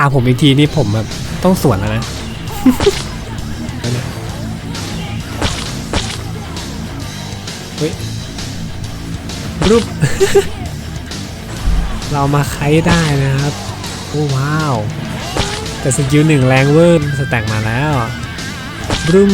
ด่าผมอีกทีนี่ผมแบบต้องสวนแล้วนะเฮ้ยรูปเรามาไคได้นะครับ โอ้ว้าว แต่สกิลหนึ่งแรงเวอร์สแต็กมาแล้วรุม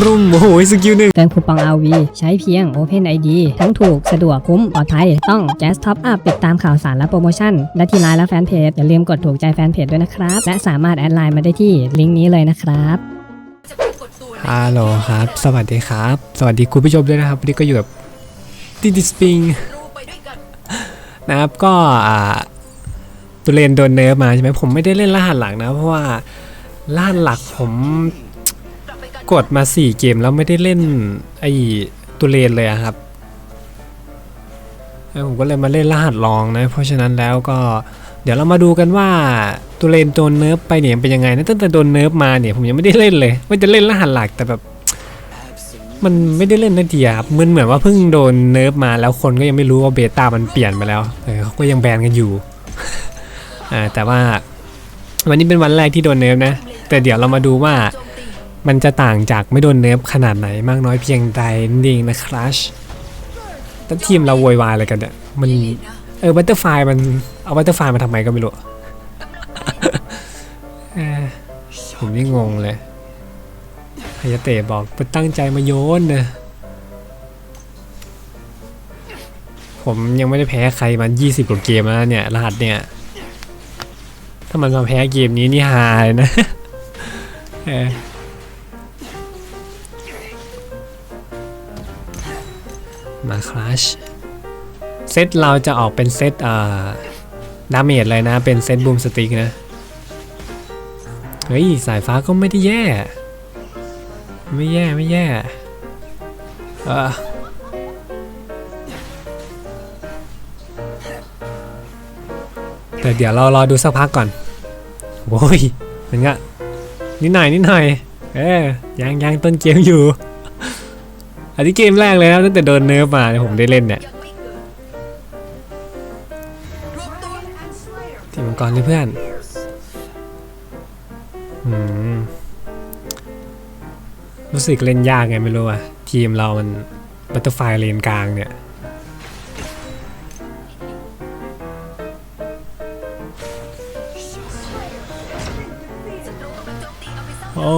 รุมโอ้โหสกิลหนึ่งเติมคูปอง RV ใช้เพียง Open ID ทั้งถูกสะดวกคุ้มปลอดภัย ต้อง Jazz Top Up ติดตามข่าวสารและโปรโมชั่น และที่ไลน์และแฟนเพจ อย่าลืมกดถูกใจแฟนเพจด้วยนะครับ และสามารถแอดไลน์มาได้ที่ลิงก์นี้เลยนะครับฮัลโหลครับ สวัสดีครับ สวัสดีคุณผู้ชมด้วยนะครับวันนี้ก็อยู่กับดิดิสปิงนะครับก็อ่าตัวเลนโดนเนิร์ฟมาใช่ไหมผมไม่ได้เล่นรหัสหลักนะ เพราะว่า รหัสหลักผม กดมา 4 เกมแล้วไม่ได้เล่นไอ้ตัวเลนเลยครับแล้วผมก็เลยมาเล่นรหัสรองนะ เพราะฉะนั้นแล้วก็เดี๋ยวเรามาดูกันว่าตัวเลนโดนเนิร์ฟไปเนี่ยเป็นยังไงนะตั้งแต่โดนเนิร์ฟมาเนี่ยผมยังไม่ได้เล่นเลยว่าจะเล่นรหัสหลักแต่แบบมันไม่ได้เล่นนาทีครับมือนเหมือนว่าเพิ่งโดนเนิร์ฟมาแล้วคนก็ยังไม่รู้ว่าเบต้ามันเปลี่ยนไปแล้วเออเขาก็ยังแบนกันอยู่อ่าแต่ว่าวันนี้เป็นวันแรกที่โดนเนิร์ฟนะ แต่เดี๋ยวเรามาดูว่า มันจะต่างจากไม่โดนเนิร์ฟขนาดไหนมากน้อยเพียงใดนั่นเองนะครับแล้วทีมเราโวยวายอะไรกันเนี่ย มัน เออบัตเตอร์ไฟมัน เอาบัตเตอร์ไฟมาทำไมก็ไม่รู้ผมนี่งงเลยฮายาเตะบอกไปตั้งใจมาโยนนะผมยังไม่ได้แพ้ใครมัน20กว่าเกมแล้วเนี่ย รหัสเนี่ย ถ้ามันมาแพ้เกมนี้นี่ฮาเลยนะ เออ มาคลาชเซตเราจะออกเป็นเซตอ่าดาเมจเลยนะ เป็นเซตบูมสติกนะ เฮ้ย สายฟ้าก็ไม่ได้แย่ ไม่แย่ ไม่แย่ เออแต่เดี๋ยวเรารอดูสักพักก่อนโว้ยมันก็นิดหน่อยนิดหน่อย เออยังยังต้นเกมอยู่ อันนี้เกมแรกเลยนะตั้งแต่โดนเนิร์ฟมาเนี่ยผมได้เล่นเนี่ยทีมมังกรเลยเพื่อนอืมรู้สึกเล่นยากไงไม่รู้อะทีมเรามันบัตเตอร์ไฟเลนกลางเนี่ยโอ้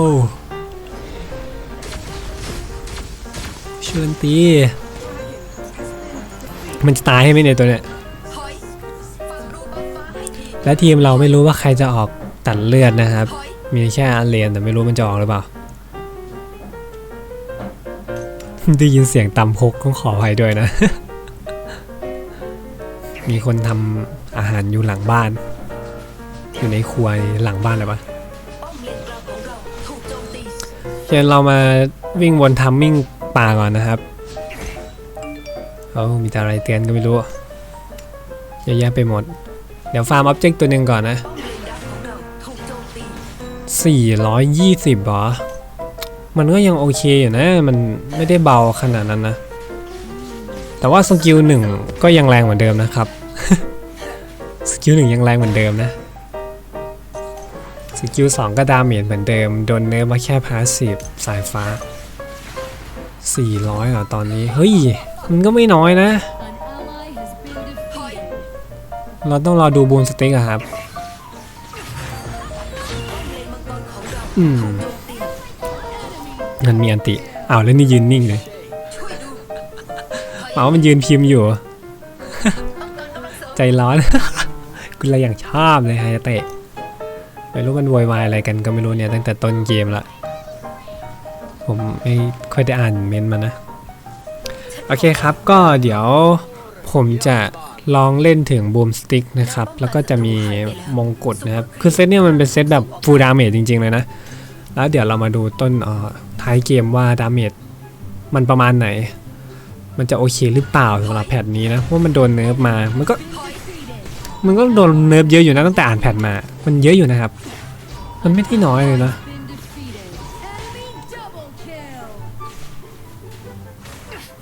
เชิญตี มันจะตายให้ไหมเนี่ยตัวเนี่ยและทีมเราไม่รู้ว่าใครจะออกตัดเลือดนะครับ มีแค่อันเลนแต่ไม่รู้มันจะออกหรือเปล่า ได้ยินเสียงตำพกต้องขออภัยด้วยนะ มีคนทำอาหารอยู่หลังบ้าน อยู่ในครัวหลังบ้านเลยปะเชิญเรามาวิ่งวนทัมมิ่ง ป่าก่อนนะครับเขามีอะไรเตือนก็ไม่รู้เยอะแยะไปหมด เดี๋ยวฟาร์มออบเจกต์ตัวหนึ่งก่อนนะ 420หรอ มันก็ยังโอเคอยู่นะ มันไม่ได้เบาขนาดนั้นนะ แต่ว่าสกิลหนึ่งก็ยังแรงเหมือนเดิมนะครับ สกิลหนึ่งยังแรงเหมือนเดิมนะ สกิลสองก็ดาเมจเหมือนเดิม โดนเนื้อมาแค่พาสซีฟสายฟ้า 400เหรอตอนนี้ เฮ้ย มันก็ไม่น้อยนะ เราต้องรอดูบูนสเติ๊กอะครับ อืมมันมีอันติอ้าวแล้วนี่ยืนนิ่งเลยหมาว่ามันยืนพิมพ์อยู่ ใจร้อนกูเลยอย่างชอบเลยฮายาเตะไม่รู้มันโวยวายอะไรกันก็ไม่รู้เนี่ยตั้งแต่ต้นเกมละ ผมไม่ค่อยได้อ่านเมนต์มานะ โอเคครับก็เดี๋ยวผมจะลองเล่นถึงบูมสติ๊กนะครับ แล้วก็จะมีมงกุฎนะครับ คือเซตเนี่ยมันเป็นเซตแบบฟูลดาเมจจริง ๆ เลยนะ แล้วเดี๋ยวเรามาดูต้นออท้ายเกมว่าดาเมจมันประมาณไหน มันจะโอเคหรือเปล่าสำหรับแพทนี้นะเพราะมันโดนเนิร์ฟมา มันก็มันก็โดนเนิร์ฟเยอะอยู่นะตั้งแต่อ่านแพทมา มันเยอะอยู่นะครับ มันไม่ได้น้อยเลยนะ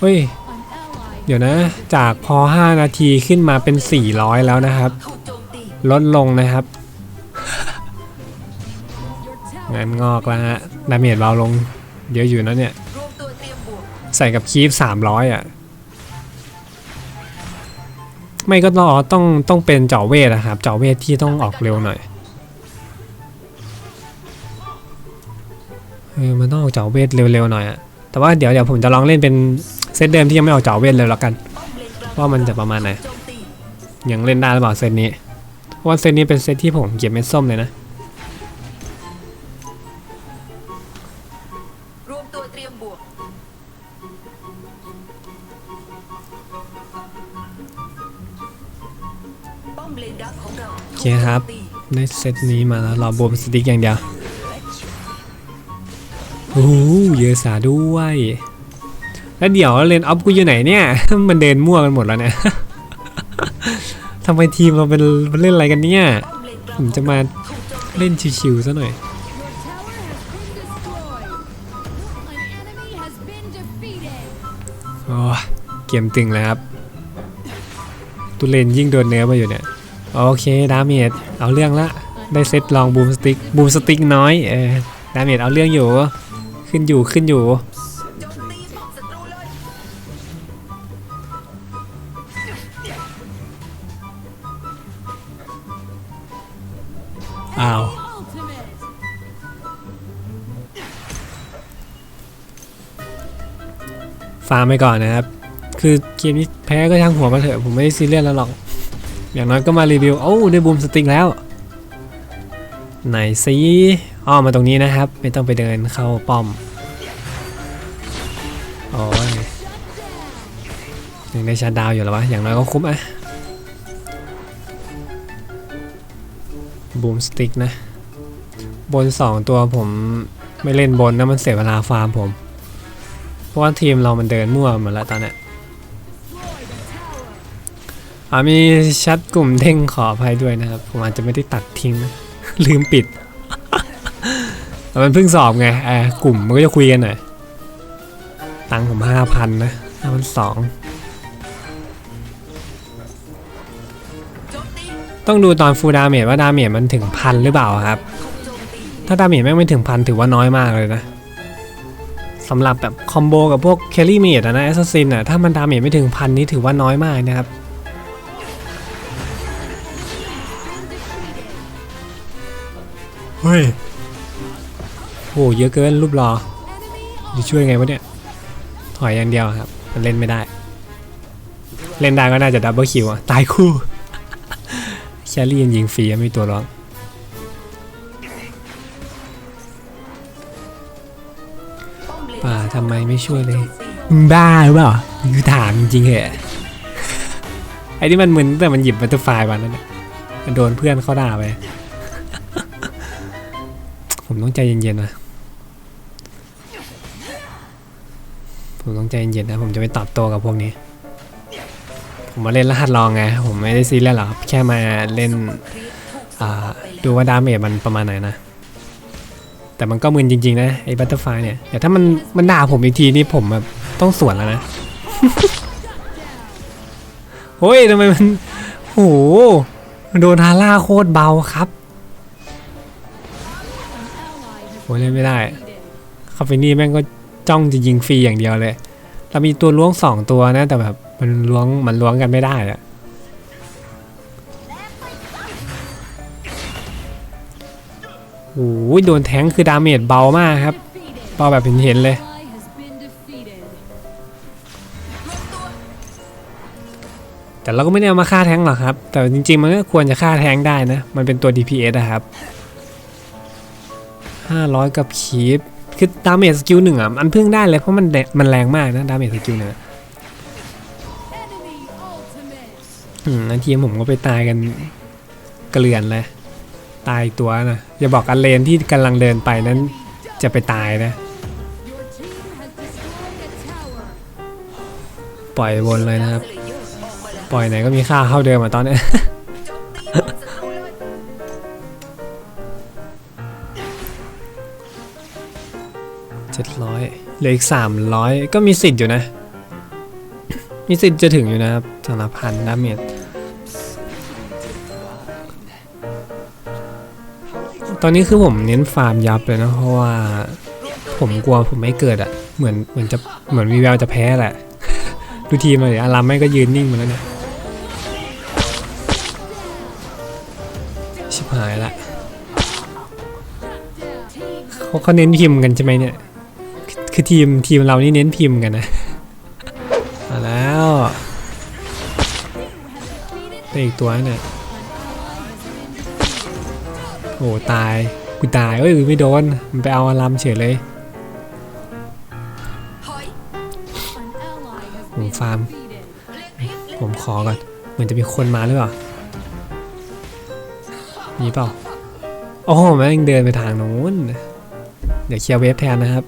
เฮ้ย เดี๋ยวนะ จากพอ 5 นาทีขึ้นมาเป็น 400 แล้วนะครับ ลดลงนะครับ งานงอกแล้วฮะ ดาเมจเบาลงเยอะอยู่นะเนี่ย ใส่กับคีฟสามร้อยอะ ไม่ก็ต้องต้องต้องเป็นเจาะเวทนะครับ เจาะเวทที่ต้องออกเร็วหน่อยเออมันต้องออกเจาะเวทเร็วๆหน่อยอะแต่ว่าเดี๋ยวเดี๋ยวผมจะลองเล่นเป็น เซตเดิมที่ยังไม่ออกเจาะเวทเลยแล้วกันป้อมเลนกลางว่ามันจะประมาณไหนโจมตียังเล่นได้หรือเปล่าเซตนี้เพราะว่าเซตนี้เป็นเซตที่ผมเก็บเม็ดส้มเลยนะรวมตัวเตรียมบวกป้อมเลนดักของเราโอเคครับได้เซตนี้มาแล้วรอบูมสติ๊กอย่างเดียวโอ้โหเยอะสาด้วย แล้วเดี๋ยวเลนออฟกูอยู่ไหนเนี่ย มันเดินมั่วกันหมดแล้วเนี่ยทำไมทีมเราเป็นเล่นอะไรกันเนี่ย ผมจะมาเล่นชิวๆซะหน่อย โอ้เกมตึงแล้วครับ ตุเลนยิ่งโดนเนื้อมาอยู่เนี่ย โอเค ดาเมจเอาเรื่องละ ได้เซตลองบูมสติ๊กบูมสติ๊กน้อย เออ ดาเมจเอาเรื่องอยู่ ขึ้นอยู่ขึ้นอยู่ ฟาร์มไปก่อนนะครับ คือเกมนี้แพ้ก็ช่างหัวมาเถอะ ผมไม่ได้ซีเรียสแล้วหรอก อย่างน้อยก็มารีวิว โอ้ได้บูมสติ๊กแล้ว ไหนสิอ้อมาตรงนี้นะครับ ไม่ต้องไปเดินเข้าป้อม โอ้ยยังได้ชาร์ดาวอยู่แล้วะ อย่างน้อยก็คุ้มอะบูมสติกนะ บนสองตัวผมไม่เล่นบนนะมันเสียเวลาฟาร์มผม เพราะว่าทีมเรามันเดินมั่วหมดแล้วตอนนี้อ่ามีชัดกลุ่มเด้งขออภัยด้วยนะครับ ผมอาจจะไม่ได้ตัดทิ้งนะลืมปิด มันเพิ่งสอบไงเออกลุ่มมันก็จะคุยกันหน่อย ตังค์ผมห้าพันนะห้าพันสองต้องดูตอนฟูดาเมจว่าดาเมจมันถึงพันหรือเปล่าครับ ถ้าดาเมจแม่งไม่ถึงพันถือว่าน้อยมากเลยนะ สำหรับแบบคอมโบกับพวกแคลรี่เมดนะแอสซัสซินอะถ้ามันดาเมจไม่ถึงพันนี่ถือว่าน้อยมากนะครับเฮ้ยโหเยอะเกินรูปรอจะช่วยไงวะเนี่ย ถอยอย่างเดียวครับ มันเล่นไม่ได้ เล่นได้ก็น่าจะดับเบิลคิวอะตายคู่แคลรี่ยังยิงฟรีไม่มีตัวร้อง ป้อมเลนป่าทำไมไม่ช่วยเลยโจมตีมึงบ้าหรือเปล่าคือถามจริงๆเหอะไอ้ที่มันมึนแต่มันหยิบบัตเตอร์ไฟล์มาแล้วเนี่ยมันโดนเพื่อนเขาด่าไป ผมต้องใจเย็นๆนะผมต้องใจเย็นๆนะ ผมจะไม่ตอบโต้กับพวกนี้ ผมมาเล่นรหัสลองไง ผมไม่ได้ซีเรียสหรอกครับแค่มาเล่นอ่าดูว่าดาเมจมันประมาณไหนนะ แต่มันก็มึนจริงๆนะไอ้บัตเตอร์ไฟเนี่ยแต่ถ้ามันมันด่าผมอีกทีนี่ผมแบบต้องสวนแล้วนะโอ้ยทำไมมันโหโดนฮาร่าโคตรเบาครับโอ้ยเล่นไม่ได้คาเฟนี่แม่งก็จ้องจะยิงฟรีอย่างเดียวเลยเรามีตัวล้วงสองตัวนะแต่แบบมันล้วงมันล้วงกันไม่ได้อะ โอ้ยโดนแทงคือดาเมจเบามากครับเบาแบบเห็นๆเลย Ally has been defeated. แต่เราก็ไม่ได้เอามาฆ่าแทงหรอกครับ แต่จริงๆมันก็ควรจะฆ่าแทงได้นะ มันเป็นตัว DPS อะครับ 500 กับคีปคือดาเมจสกิลหนึ่งอะมันพิ่งได้เลยเพราะมันแมันแรงมากนะดาเมจสกิลหนึ่งอะ Enemy ultimate. อืมทีมผมก็ไปตายกันเกลื่อนเลย ตายตัวนะ อย่าบอกกันเลนที่กำลังเดินไปนั้นจะไปตายนะ ปล่อยวนเลยนะครับ ปล่อยไหนก็มีค่าเข้าเดิมอะตอนนี้เลยเจ็ดร้อยเหลืออีกสามร้อยก็มีสิทธิ์อยู่นะ มีสิทธิ์จะถึงอยู่นะครับสำหรับพันดาเมจ ตอนนี้คือผมเน้นฟาร์มยับเลยนะเพราะว่า ผมกลัวผมไม่เกิดอะเหมือนเหมือนจะเหมือนมีแววจะแพ้แหละ ดูทีมเลยอารามไม่ก็ยืนนิ่งมาแล้วเนี่ยชิบหายละเขาเขาเน้นพิมพ์กันใช่ไหมเนี่ย คือทีมทีมเรานี่เน้นพิมพ์กันนะมาแล้วได้อีกตัวเนี่ย อ้ตายกูตายเอ้ยไม่โดนมันไปเอาอารามเฉยเลยผมฟาร์ม ผมขอก่อน เหมือนจะมีคนมาหรือเปล่ามีเปล่าโอ้โหแม่งเดินไปทางนู้น เดี๋ยวเคลียร์เวฟแทนนะครับ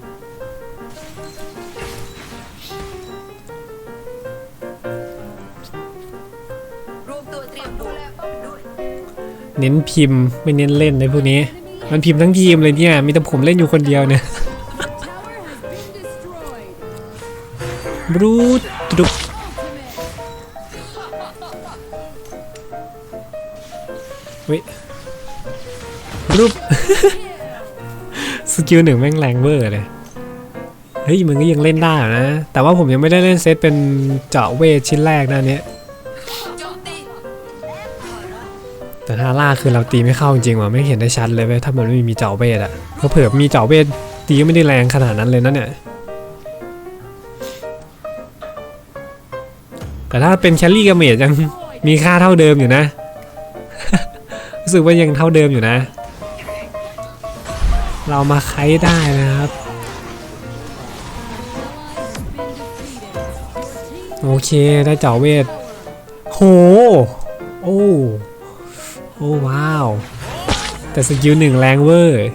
เน้นพิมพ์ไม่เน้นเล่นในพวกนี้ มันพิมพ์ทั้งทีมเลยเนี่ย มีแต่ผมเล่นอยู่คนเดียวเนี่ยบรูดดุก Ultimate. รูปสกิลหนึ่งแม่งแรงเวอร์เลย เฮ้ยมันก็ยังเล่นได้นะ แต่ว่าผมยังไม่ได้เล่นเซตเป็นเจาะเวทชิ้นแรกนะเนี้ย แต่ถ้าล่าคือเราตีไม่เข้าจริงว่ะไม่เห็นได้ชัดเลยเว้ยถ้ามันไม่มีเจ้าเวทอะเพราะเผื่อมีเจ้าเวทตีก็ไม่ได้แรงขนาดนั้นเลยนะเนี่ยแต่ถ้าเป็นแคลรี่กับเมจยังมีค่าเท่าเดิมอยู่นะ รู้สึกว่ายังเท่าเดิมอยู่นะ เรามาไคได้นะครับ โอเคได้เจ้าเวทโห โอ้ โอ้ว้าว แต่สกิลหนึ่งแรงเวอร์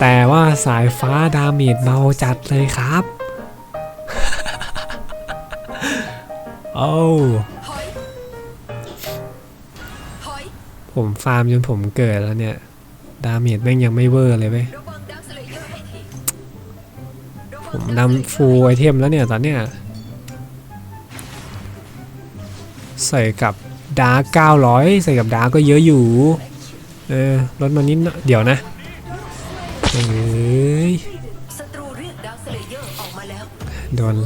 แต่ว่าสายฟ้าดาเมจเบาจัดเลยครับ โอ้ผมฟาร์มจนผมเกิดแล้วเนี่ย ดาเมจแม่งยังไม่เวอร์เลยเว้ยผมนำฟูไอเทมแล้วเนี่ยตอนเนี้ยใส่กับ ดาร์ก900 ใส่กับดาร์กก็เยอะอยู่ เออลดมานิดเดี๋ยวนะเอ้ยโดน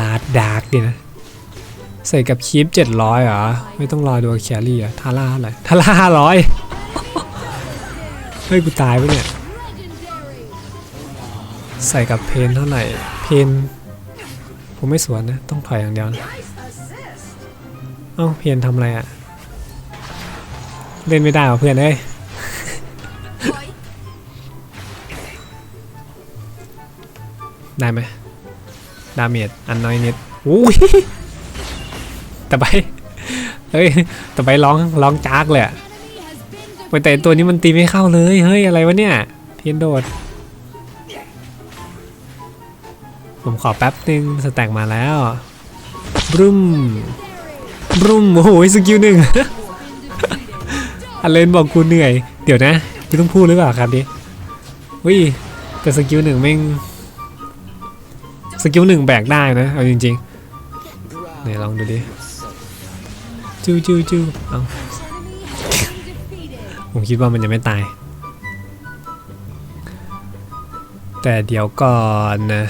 ลาดดาร์กดินะ ใส่กับคีป700เหรอ ไม่ต้องรอดูแครี่อะทาร่าเท่าไรทาร่าห้าร้อยเฮ้ย กูตายปะเนี่ย ใส่กับเพนเท่าไหร่ เพนผมไม่สวนนะ ต้องถอยอย่างเดียวนะ เอ้าเพนทำอะไรอะเล่นไม่ได้เหรอเพื่อนเอ้ยได้ไหมดาเมจอันน้อยนิดอุ้ยแต่ไปเฮ้ยแต่ไปร้องร้องจากเลยอะแต่ตัวนี้มันตีไม่เข้าเลยเฮ้ยอะไรวะเนี่ยเพียนโดดผมขอแป๊บนึงสแต็กมาแล้วบรุม รุมโอ้โหสกิลหนึ่งอันเลนบอกกูเหนื่อย เดี๋ยวนะกูต้องพูดหรือเปล่าครับดิวิแต่สกิลหนึ่งแม่งสกิลหนึ่งแบกได้นะ เอาจริงๆไหนลองดูดิจูจูจูเอาผมคิดว่ามันจะไม่ตาย แต่เดี๋ยวก่อนนะ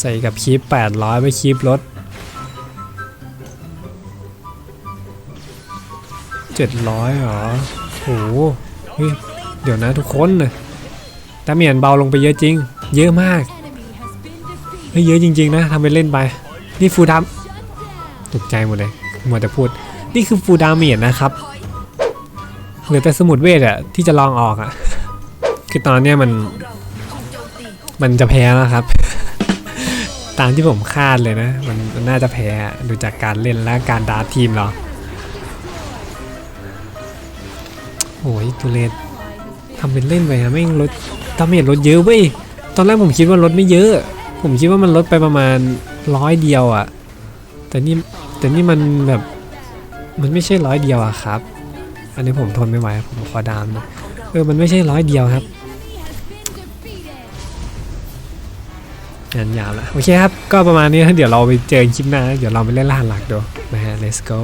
ใส่กับคีป800ไปคีปรถ700เหรอโหเฮ้ยเดี๋ยวนะทุกคนนะดาเมียนเบาลงไปเยอะจริง เยอะมากเฮ้ยเยอะจริง ๆ นะทำไปเล่นไป นี่ฟูดามตกใจหมดเลยมัวแต่พูด นี่คือฟูดาเมียนนะครับเหลือแต่สมุดเวทอะที่จะลองออกอะคือตอนเนี้ยมัน มันจะแพ้แล้วครับ ตามที่ผมคาดเลยนะมันมันน่าจะแพ้ดูจากการเล่นและการดาทีมเราโอ้ยทุเรศทำเป็นเล่นไปอะไม่งลดดาเมจลดเยอะเว้ยตอนแรกผมคิดว่าลดไม่เยอะ ผมคิดว่ามันลดไปประมาณร้อยเดียวอะแต่นี่แต่นี่มันแบบมันไม่ใช่ร้อยเดียวอะครับ อันนี้ผมทนไม่ไหวผมขอดามนะเออมันไม่ใช่ร้อยเดียวครับ งานยาวแล้วโอเคครับ ก็ประมาณนี้เดี๋ยวเราไปเจอคลิปหน้า เดี๋ยวเราไปเล่นล่าหลักดูนะฮะ let's go